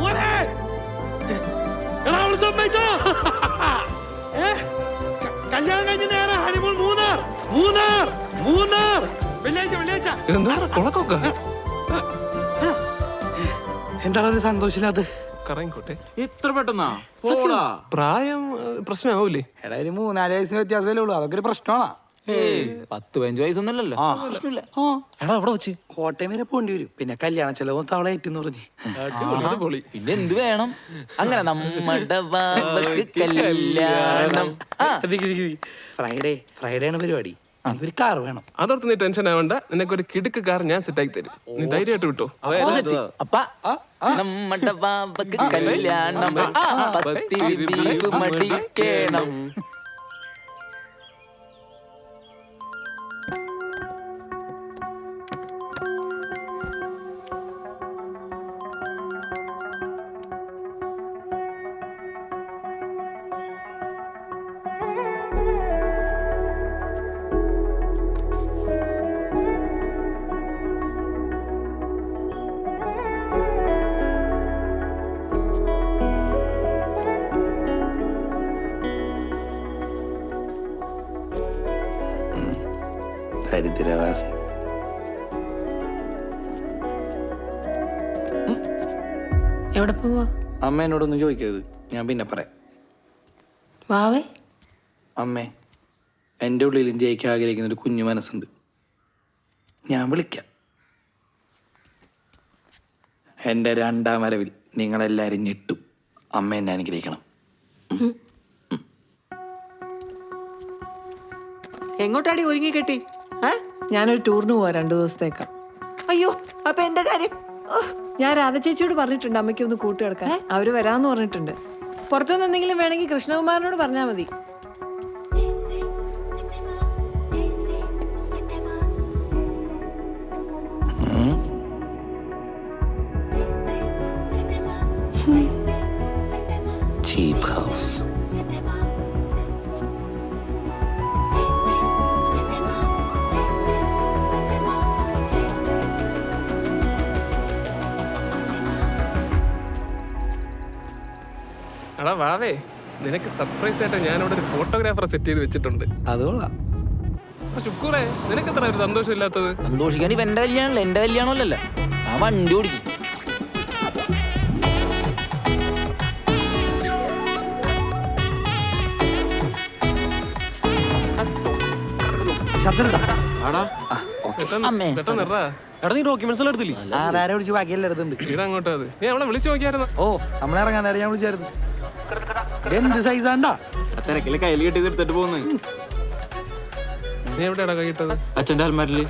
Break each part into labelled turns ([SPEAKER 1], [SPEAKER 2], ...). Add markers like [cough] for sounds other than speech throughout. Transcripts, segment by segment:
[SPEAKER 1] മോനെ! എടാ അവൾ സമ്മതിച്ചോ? ഏ? കല്യാണം കഴിഞ്ഞ നേരെ ഹണിമൂൺ മൂന്നാർ മൂന്നാർ മൂന്നാർ. വെള്ളിയാഴ്ച വെള്ളിയാഴ്ച.
[SPEAKER 2] എന്താണ് കുളക്കൊക്കെ
[SPEAKER 1] എന്താണ് ഒരു
[SPEAKER 2] കറങ്ങിക്കോട്ടെ.
[SPEAKER 3] ഇത്ര പെട്ടെന്നാ? പോടാ.
[SPEAKER 2] പ്രായം ഏഹ്, പ്രശ്നമാവൂലേ?
[SPEAKER 1] എടാ ഒരു മൂന്നാൽ വയസ്സിന് വ്യത്യാസമല്ലേ ഉള്ളൂ. അതൊക്കെ ഒരു പ്രശ്നമാണോ.
[SPEAKER 3] പത്ത് പതിനഞ്ച് വയസ്സൊന്നുമല്ലല്ലോ. പ്രശ്നമില്ല.
[SPEAKER 1] എടാ അവിടെ വെച്ച്. കോട്ടയം വരെ പോണ്ടി വരും. പിന്നെ കല്യാണ ചെലവും തവള ഏറ്റെന്ന് പറഞ്ഞു.
[SPEAKER 2] അടിപൊളി
[SPEAKER 3] പിന്നെ എന്ത് വേണം? അങ്ങനെ നമ്മുടെ [laughs] ബാബക്ക് കല്യാണം. ആ,
[SPEAKER 1] ഫ്രൈഡേ ഫ്രൈഡേ ആണ് പരിപാടി. എനിക്കൊരു കാർ വേണം.
[SPEAKER 2] അതോർത്ത് നീ ടെൻഷൻ ആവണ്ട. നിനക്ക് ഒരു കിടുക്ക് കാർ ഞാൻ സെറ്റ് ആക്കി തരും. നീ ധൈര്യമായിട്ട് വിട്ടോ.
[SPEAKER 3] അപ്പ. നമ്മുടെ ബാബക്ക് കല്യാണം. ആ, പത്തിരി ബീഫ് മടിക്കണം
[SPEAKER 4] എവിടെ പോവാ?
[SPEAKER 1] അമ്മ എന്നോടൊന്നും ചോദിക്കരുത്. ഞാൻ പിന്നെ പറയാം.
[SPEAKER 4] വാവേ?
[SPEAKER 1] അമ്മേ എന്റെ ഉള്ളിലും ജയിക്കാൻ ആഗ്രഹിക്കുന്ന ഒരു കുഞ്ഞു മനസ്സുണ്ട്. ഞാൻ വിളിക്കാം. എന്റെ രണ്ടാം വരവിൽ നിങ്ങളെല്ലാവരും ഞെട്ടും. അമ്മ എന്നെ അനുഗ്രഹിക്കണം.
[SPEAKER 5] എങ്ങോട്ടാടി ഒരുങ്ങി കെട്ടി? ഏ?
[SPEAKER 4] ഞാനൊരു ടൂറിന് പോവാ രണ്ടു ദിവസത്തേക്ക്.
[SPEAKER 5] അയ്യോ അപ്പൊ എന്റെ കാര്യം? ഓ,
[SPEAKER 4] ഞാൻ രാധചേച്ചിയോട് പറഞ്ഞിട്ടുണ്ട് അമ്മയ്ക്ക് ഒന്ന് കൂട്ടുകിടക്കാൻ അവർ വരാന്ന് പറഞ്ഞിട്ടുണ്ട്. പുറത്തുനിന്ന് എന്തെങ്കിലും വേണമെങ്കിൽ കൃഷ്ണകുമാരനോട് പറഞ്ഞാൽ മതി.
[SPEAKER 1] ഹൗസ്
[SPEAKER 2] എടാ വാവേ നിനക്ക് സർപ്രൈസ് ആയിട്ട് ഞാൻ അവിടെ ഒരു ഫോട്ടോഗ്രാഫറെ സെറ്റ് ചെയ്ത് വെച്ചിട്ടുണ്ട്. അതുകൊള്ളാം ശുക്കൂറേ നിനക്ക് എത്ര ഒരു സന്തോഷം ഇല്ലാത്തത്
[SPEAKER 3] സന്തോഷിക്കാൻ ഇപ്പൊ എന്റെ കല്യാണമല്ല? എന്റെ കല്യാണമല്ലല്ലോ ആ വണ്ടി ഓടിക്കും.
[SPEAKER 1] ഓ നമ്മളിറങ്ങാൻ നേരം ഞാൻ വിളിച്ചായിരുന്നു. എന്ത് സൈസാണ്ടാ
[SPEAKER 6] തിരക്കിൽ കയ്യിൽ കെട്ടി എടുത്തിട്ട് പോന്ന്.
[SPEAKER 2] നീ എവിടെയാടാ കൈയിട്ടത്
[SPEAKER 6] അച്ഛന്റെ അൽമാരിൽ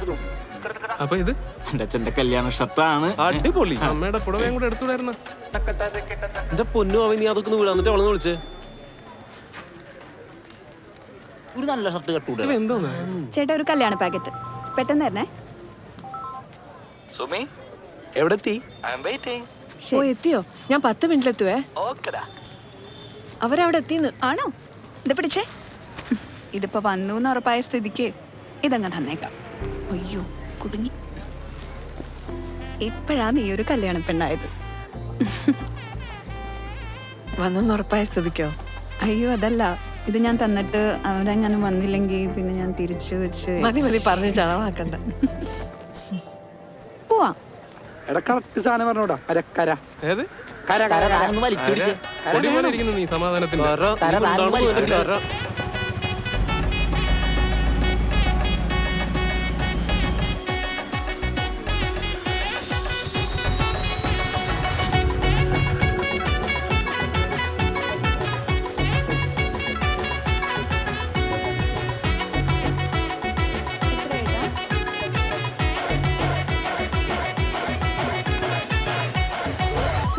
[SPEAKER 2] അപ്പൊ ഇത്?
[SPEAKER 6] എന്റെ അച്ഛന്റെ കല്യാണ ഷർട്ടാണ്.
[SPEAKER 7] അടിപൊളി.
[SPEAKER 2] അമ്മയുടെ പുടവയും കൂടെ എടുത്തുവിടായിരുന്നു.
[SPEAKER 7] എന്റെ പൊന്നു അവൻ നീ അതൊക്കെ ഒന്ന് എന്നിട്ട് അവളെ വിളിച്ചേ.
[SPEAKER 3] ഒരു നല്ല ഷർട്ട് കെട്ടൂടെ
[SPEAKER 2] ഇത് എന്തോന്ന്?
[SPEAKER 8] ചേട്ടാ ഒരു കല്യാണ പാക്കറ്റ് പെട്ടെന്ന് തരണേ.
[SPEAKER 1] സുമി എവിടെ എത്തി ഐ എം വെയിറ്റിംഗ്
[SPEAKER 4] ഓ എത്തിയോ? ഞാൻ പത്ത് മിനിറ്റിലെത്തുവേ
[SPEAKER 1] ഓക്കെടാ.
[SPEAKER 4] അവരവിടെ എത്തിന്ന്
[SPEAKER 8] ആണോ? ഇത് പിടിച്ചേ? ഇതിപ്പോ വന്നു എന്ന് ഉറപ്പായ സ്ഥിതിക്ക് ഇതങ്ങ് തന്നേക്കാം. അയ്യോ കുടുങ്ങി. ഇപ്പോഴാ നീ ഒരു കല്യാണ പെണ്ണായത്?
[SPEAKER 4] വന്നെന്ന് ഉറപ്പായ സ്ഥിതിക്കോ?
[SPEAKER 8] അയ്യോ അതല്ല. ഇത് ഞാൻ തന്നിട്ട് അവരങ്ങനെ വന്നില്ലെങ്കിൽ പിന്നെ ഞാൻ തിരിച്ചു വെച്ച്
[SPEAKER 4] മതി മതി പറഞ്ഞ് ചളവാക്കണ്ട.
[SPEAKER 8] പോവാ.
[SPEAKER 1] എടാ കറക്റ്റ് സാധനം പറഞ്ഞോടാ അരക്കര.
[SPEAKER 2] ഏത്?
[SPEAKER 3] വലിച്ചു പിടിച്ച്
[SPEAKER 2] കര. കര ഇരിക്കുന്നു നീ സമാധാനത്തിന്റെ.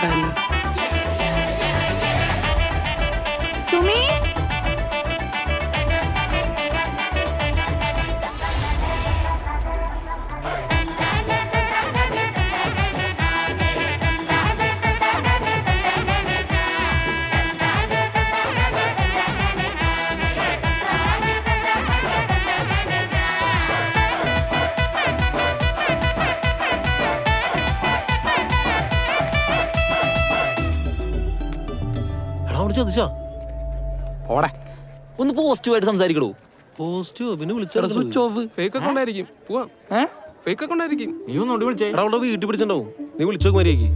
[SPEAKER 1] കട്ടായില്ല
[SPEAKER 8] സുമി
[SPEAKER 7] എടാ ചോദിച്ചോ?
[SPEAKER 3] ഓടെ ഒന്ന് പോസിറ്റീവായിട്ട് സംസാരിക്കണോ
[SPEAKER 7] പോസ്റ്റോ പിന്നെ വിളിച്ചാ
[SPEAKER 1] സ്വിച്ച് ഓഫ്
[SPEAKER 2] ഫേക്ക് അക്കൗണ്ട് ആയിരിക്കും പോവാം. ഫേക്ക് അക്കൗണ്ട് ആയിരിക്കും
[SPEAKER 6] നീ ഒന്നോട്ട് വിളിച്ചേ.
[SPEAKER 7] എടാ അവിടെ വീട്ടിൽ പിടിച്ചിട്ടുണ്ടാവും. നീ വിളിച്ചോ മര്യാദയ്ക്ക്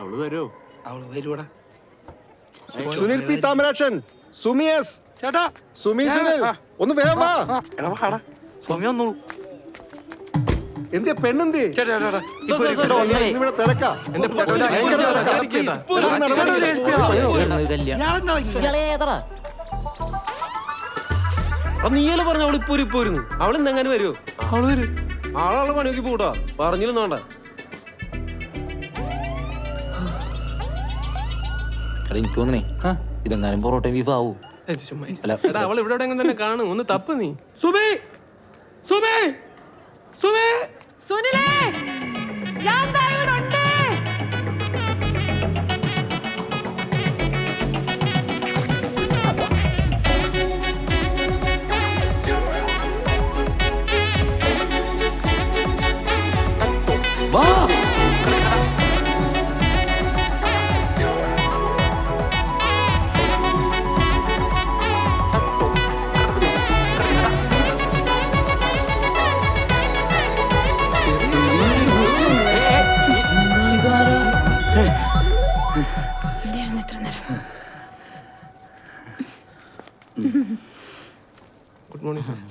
[SPEAKER 6] അവൾ വരുമോ
[SPEAKER 1] അവൾ വരുവാടാ.
[SPEAKER 9] സുനിൽ പി. താമരാക്ഷൻ. സുമിയസ്.
[SPEAKER 1] ചേട്ടാ.
[SPEAKER 9] സുമി സുനിൽ. ഒന്ന് വേഗം വാ.
[SPEAKER 1] എടാ വാടാ സ്വാമി വന്നോളൂ.
[SPEAKER 9] എന്തിയ പെണ്ണെന്തേ? തിരക്കാ. ഭയങ്കര തിരക്കാ. ഒരു നടപടി
[SPEAKER 7] നീയല്ലേ പറഞ്ഞ അവൾ ഇപ്പൊ ഇപ്പൊ വരുന്നു? അവൾ ഇന്നെങ്ങനെ വരുമോ
[SPEAKER 2] അവൾ വരും.
[SPEAKER 7] ആളാളെ പണി നോക്കി പോട്ടോ പറഞ്ഞില്ലെന്ന് വേണ്ട.
[SPEAKER 3] എടാ എനിക്ക് തോന്നണേ ഇതെങ്ങാനും പൊറോട്ട ബീഫ് ആവൂ.
[SPEAKER 2] ഏയ് ചുമ്മാ. ഇരി.
[SPEAKER 3] അല്ല.
[SPEAKER 2] എടാ അവൾ ഇവിടെ എവിടെയെങ്കിലും തന്നെ കാണും. ഒന്ന് തപ്പ് നീ.
[SPEAKER 1] സുബേ! സുബേ! സുബി!
[SPEAKER 2] सुनिले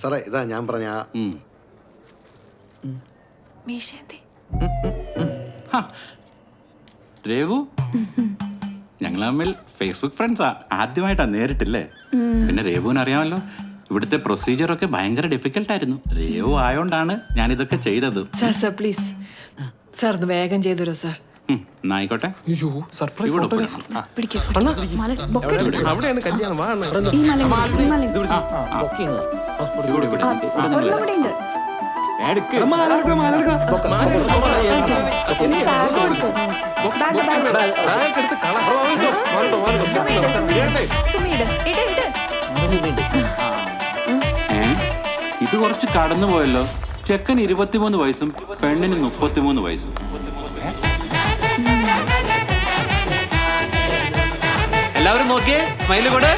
[SPEAKER 9] സാറേ ഇതാ ഞാൻ പറഞ്ഞ ആ
[SPEAKER 8] മീശേന്തി
[SPEAKER 10] രേവു? ഞങ്ങൾ തമ്മിൽ ഫേസ്ബുക്ക് ഫ്രണ്ട്സാ ആദ്യമായിട്ടാ നേരിട്ടില്ലേ? പിന്നെ രേവുവിന് അറിയാമല്ലോ. ഇവിടുത്തെ പ്രൊസീജിയർ ഒക്കെ ഭയങ്കര ഡിഫിക്കൽട്ട് ആയിരുന്നു. രേവു ആയോണ്ടാണ് ഞാൻ ഇതൊക്കെ ചെയ്തത്.
[SPEAKER 4] സാർ സാർ പ്ലീസ് സാർ ഒന്ന് വേഗം ചെയ്തു സാർ?
[SPEAKER 10] ആയിക്കോട്ടെ.
[SPEAKER 2] അയ്യോ സർപ്രൈസ്
[SPEAKER 10] ഇവിടെ
[SPEAKER 2] ഫോട്ടോഗ്രാഫർ
[SPEAKER 10] പോയി. ആ,
[SPEAKER 8] പിടിക്ക് പിടിക്ക്.
[SPEAKER 2] അവിടെയാണ് കല്യാണം. വാ അണ്ണാ.
[SPEAKER 8] ഈ മല ഈ മല
[SPEAKER 3] ബൊക്കിങ്
[SPEAKER 10] ഇവിടെ, ഇവിടെ.
[SPEAKER 8] ഒരെണ്ണം കൂടെ ഉണ്ട്
[SPEAKER 6] എടുക്ക്.
[SPEAKER 8] ബാഗ് ബാഗ്
[SPEAKER 2] ബാഗ് എടുത്ത് കള.
[SPEAKER 8] സുമിയുടെ സുമിയുടെ ഇട് ഇട്.
[SPEAKER 10] ഏ? ഇത് കുറച്ച് കടന്നു പോയല്ലോ ചെക്കൻ ഇരുപത്തിമൂന്ന് വയസ്സും പെണ്ണിന് മുപ്പത്തിമൂന്ന് വയസ്സും.
[SPEAKER 6] എല്ലാവരും നോക്കിയേ? സ്മൈൽ കൂടെ?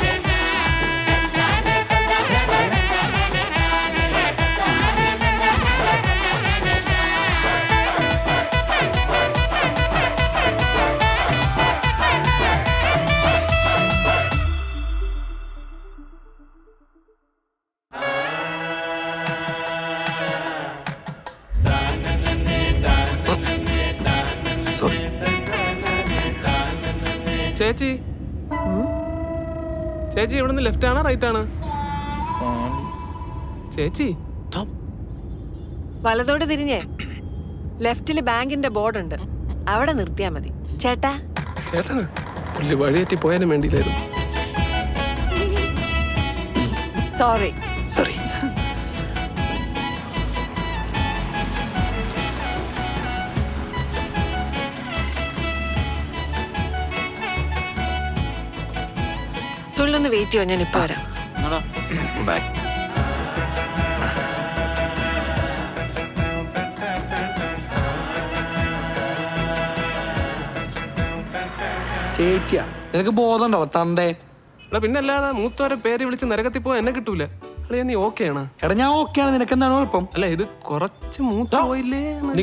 [SPEAKER 2] ചേച്ചി. ചേച്ചി ഇവിടുന്ന് ലെഫ്റ്റ് ആണോ റൈറ്റ് ആണ്? ചേച്ചി.
[SPEAKER 4] വലതോട് തിരിഞ്ഞേ. ലെഫ്റ്റിൽ ബാങ്കിന്റെ ബോർഡ് ഉണ്ട് അവിടെ നിർത്തിയാ മതി. ചേട്ടാ.
[SPEAKER 2] ചേട്ടാ പുള്ളി വഴിയേറ്റി പോയാലും വേണ്ടിയില്ലായിരുന്നു.
[SPEAKER 4] സോറി സുനിലൊന്ന് വെയിറ്റ് ചെയ്യോ. ഞാൻ ഇപ്പൊ വരാം.
[SPEAKER 1] ബൈ ചേച്ചിയാ നിനക്ക് ബോധം ഉണ്ടോ തന്തേ?
[SPEAKER 2] എടാ പിന്നെ അല്ലാതെ മൂത്തോരെ പേര് വിളിച്ച് നരകത്തിൽ പോയാൽ എന്നെ കിട്ടൂല. അളിയാ നീ ഓക്കെയാണ് ആണ്?
[SPEAKER 1] എടാ ഞാൻ ഓക്കെയാണ് നിനക്ക് എന്താണ് കുഴപ്പം?
[SPEAKER 2] അല്ല ഇത് കുറച്ച് മൂത്ത പോയില്ലേ എന്ന്.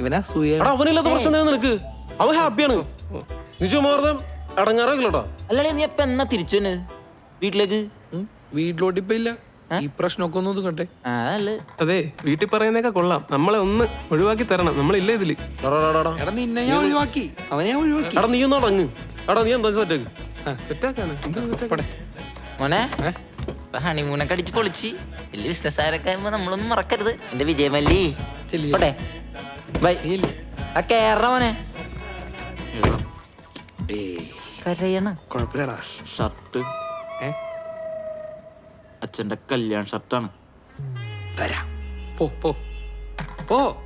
[SPEAKER 1] ഇവനാ സൂയ
[SPEAKER 7] എടാ അവനില്ലാത്ത പ്രശ്നം നിനക്ക്? അവൻ ഹാപ്പിയാണ് നീ വെറുതെ
[SPEAKER 3] നീ അപ്പൊ എന്നാ തിരിച്ചു തന്നെ വീട്ടിലേക്ക്?
[SPEAKER 1] വീട്ടിലോട്ട് ഇപ്പൊ ഇല്ല. ഈ പ്രശ്നമൊക്കെ ഒന്ന് ഒതുങ്ങട്ടെ.
[SPEAKER 3] ആ അല്ലേ.
[SPEAKER 2] അതെ വീട്ടിൽ പറയുന്നേക്കാ കൊള്ളാം. നമ്മളെ ഒന്ന് ഒഴിവാക്കി തരണം. നമ്മളില്ല ഇതിൽ?
[SPEAKER 1] എടാ നിന്നെ ഞാൻ ഒഴിവാക്കി. അവനെ ഞാൻ ഒഴിവാക്കി.
[SPEAKER 7] എടാ നീ ഒന്ന് അടങ്ങ്. എടാ നീ എന്താ സെറ്റാക്ക്
[SPEAKER 2] സെറ്റാക്കാണ് എന്താ സെറ്റാക്കണേ
[SPEAKER 3] മോനെ ഹണിമൂണൊക്കെ അടിച്ച് പൊളിച്ച്. വലിയ ബിസിനസ്സുകാരൊക്കെ ആകുമ്പോ നമ്മളൊന്നും മറക്കരുത്. എന്റെ വിജയമല്ലി? പോട്ടെ. ബൈ. ആ കേറണ മോനെ. കരയണ?
[SPEAKER 1] കുഴപ്പമില്ലടാ.
[SPEAKER 3] ഷർട്ട്. ഏ? അച്ഛന്റെ കല്യാൺ ഷർട്ടാണ്.
[SPEAKER 1] തരാം. പോ പോ. പോ.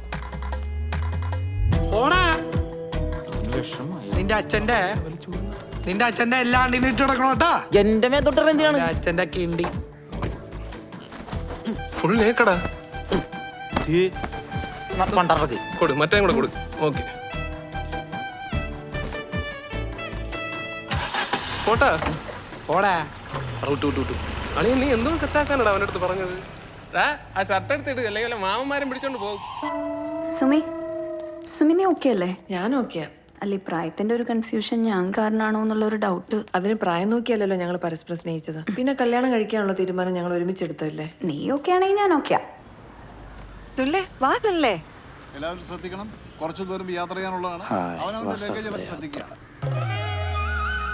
[SPEAKER 1] പോടാ.
[SPEAKER 3] വിഷമായി
[SPEAKER 1] നിന്റെ അച്ഛന്റെ നിന്റെ അച്ഛന്റെ എല്ലാ ആണ്ടിനും ഇട്ട് കിടക്കണം കേട്ടാ.
[SPEAKER 3] എന്റെ മേത്തോട്ട് എന്തിനാണ്?
[SPEAKER 1] നിന്റെ അച്ഛന്റെ കിണ്ടി.
[SPEAKER 2] ഫുൾ കൊടു മറ്റേ കൂടെ കൊടു. ഓക്കെ. പോട്ടാ.
[SPEAKER 1] പോടാ. ഔട്ട് ഔട്ട് ഔട്ട്
[SPEAKER 2] അളിയ നീ എന്തോ സെറ്റാക്കാനടാ അവന്റെ അടുത്ത് പറഞ്ഞത്? ആ ഷർട്ട് എടുത്തിട്ട് അല്ലെങ്കിൽ മാമന്മാരും പിടിച്ചോണ്ട് പോകും.
[SPEAKER 8] സുമി സുമി നീ ഓക്കെ അല്ലേ?
[SPEAKER 4] ഞാൻ ഓക്കെയാ
[SPEAKER 8] അല്ല ഈ പ്രായത്തിന്റെ ഒരു കൺഫ്യൂഷൻ ഞാൻ കാരണമാണോ എന്നുള്ള ഒരു ഡൗട്ട്
[SPEAKER 4] അതിന് പ്രായം നോക്കിയല്ലല്ലോ ഞങ്ങൾ പരസ്പരം സ്നേഹിച്ചത്. പിന്നെ കല്യാണം കഴിക്കാനുള്ള തീരുമാനം ഞങ്ങൾ ഒരുമിച്ചെടുത്തല്ലേ
[SPEAKER 8] നീ ഓക്കെ ആണെങ്കിൽ ഞാൻ ഓക്കെയാ
[SPEAKER 4] തുള്ളേ വാ തുള്ളേ
[SPEAKER 9] എല്ലാവരും ശ്രദ്ധിക്കണം. കുറച്ചു ദൂരം യാത്ര ചെയ്യാനുള്ളതാണ്. അവനവന്റെ ലഗേജ് ശ്രദ്ധിക്കുക.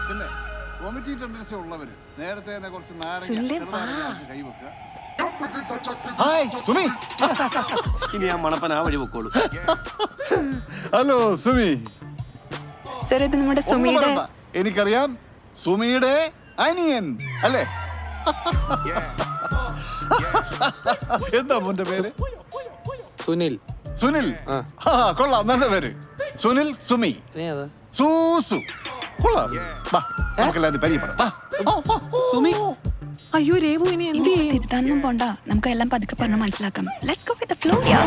[SPEAKER 9] പിന്നെ വോമിറ്റി ടെൻഡൻസി ഉള്ളവര്. നേരത്തെ തന്നെ കുറച്ച് നാരങ്ങ
[SPEAKER 4] സുനിലേ,
[SPEAKER 9] ചെറുനാരങ്ങ
[SPEAKER 4] വാ.
[SPEAKER 9] അരച്ച് കൈ വെക്കുക. ഹായ് സുമി.
[SPEAKER 6] ഇനി ആ മണപ്പൻ ആ വഴി പൊക്കോളൂ
[SPEAKER 9] ഹലോ സുമി.
[SPEAKER 8] സർ ഇത് നമ്മുടെ സുമിയുടെ
[SPEAKER 9] എനിക്കറിയാം സുമിയുടെ അനിയൻ അല്ലേ? എന്താ മോന്റെ പേര്?
[SPEAKER 1] സുനിൽ.
[SPEAKER 9] സുനിൽ. ആ. കൊള്ളാം നല്ല പേര്. സുനിൽ സുമി. സൂസു. കൊള്ളാം. വാ നമുക്കെല്ലാം പരിചയപ്പെടാം. വാ. ഓ, ഓ, ഓ.
[SPEAKER 1] സുമി.
[SPEAKER 4] അയ്യോ രേവു ഇനി എന്ത് ചെയ്യും?
[SPEAKER 8] തിരുത്താനൊന്നും പോണ്ട. നമുക്ക് എല്ലാം പതുക്കെ പറഞ്ഞ് മനസ്സിലാക്കാം. Let's go with flow yeah